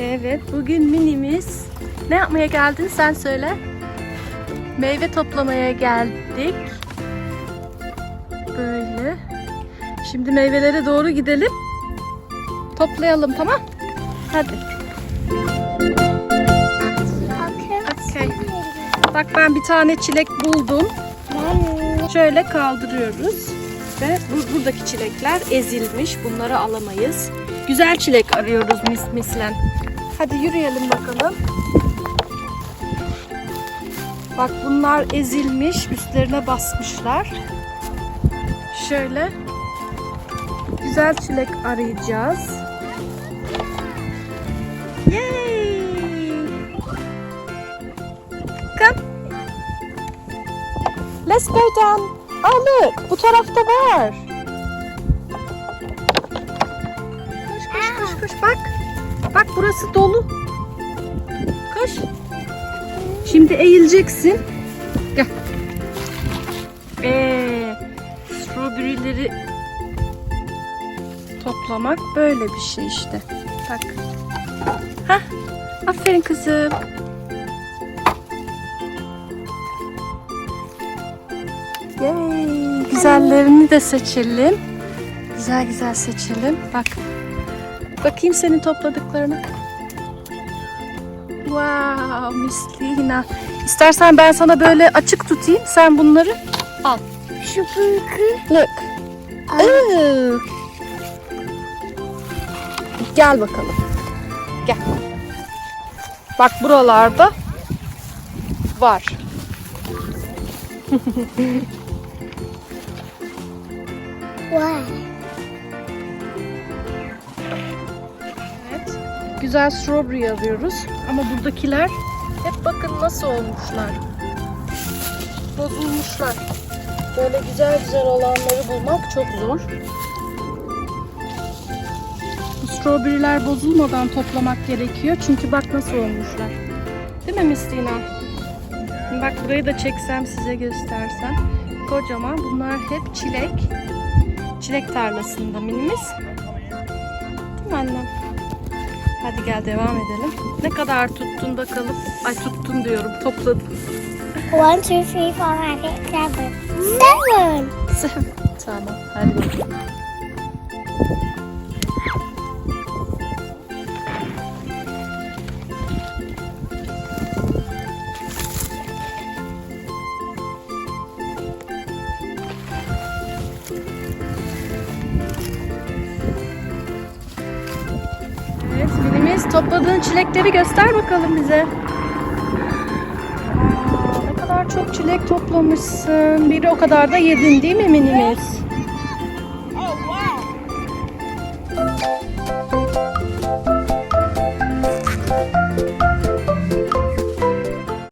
Evet, bugün minimiz. Ne yapmaya geldin sen söyle. Meyve toplamaya geldik. Böyle. Şimdi meyvelere doğru gidelim. Toplayalım tamam? Hadi. Okey. Bak ben bir tane çilek buldum. Şöyle kaldırıyoruz. Ve bu- buradaki çilekler ezilmiş. Bunları alamayız. Güzel çilek arıyoruz mis mislen. Hadi yürüyelim bakalım. Bak bunlar ezilmiş. Üstlerine basmışlar. Şöyle güzel çilek arayacağız. Yay! Come. Let's go down. Aa look, bu tarafta var. Bak. Bak burası dolu. Koş. Şimdi eğileceksin. Gel. Ee, strawberry'leri toplamak böyle bir şey işte. Bak. Hah. Aferin kızım. Yay. Güzellerini de seçelim. Güzel güzel seçelim. Bak. Bakayım senin topladıklarına. Wow, Miss Lina. İstersen ben sana böyle açık tutayım. Sen bunları al. Şu fırkı. Look. Ooh. Gel bakalım. Gel. Bak buralarda var. Vay. Güzel strawberry arıyoruz. Ama buradakiler hep bakın nasıl olmuşlar. Bozulmuşlar. Böyle güzel güzel olanları bulmak çok zor. Bu strawberry'ler bozulmadan toplamak gerekiyor. Çünkü bak nasıl olmuşlar. Değil mi Mistina? Bak burayı da çeksem size göstersem. Kocaman. Bunlar hep çilek. Çilek tarlasında minimiz. Değil mi annem? Hadi gel devam edelim. Ne kadar tuttun bakalım. Ay tuttun diyorum. Topladın. One, two, three, four, five, six, seven. Seven. Sen- tamam. Hadi bakalım. Birimiz topladığın çilekleri göster bakalım bize. Aa, ne kadar çok çilek toplamışsın. Biri o kadar da yedin değil mi minimiz?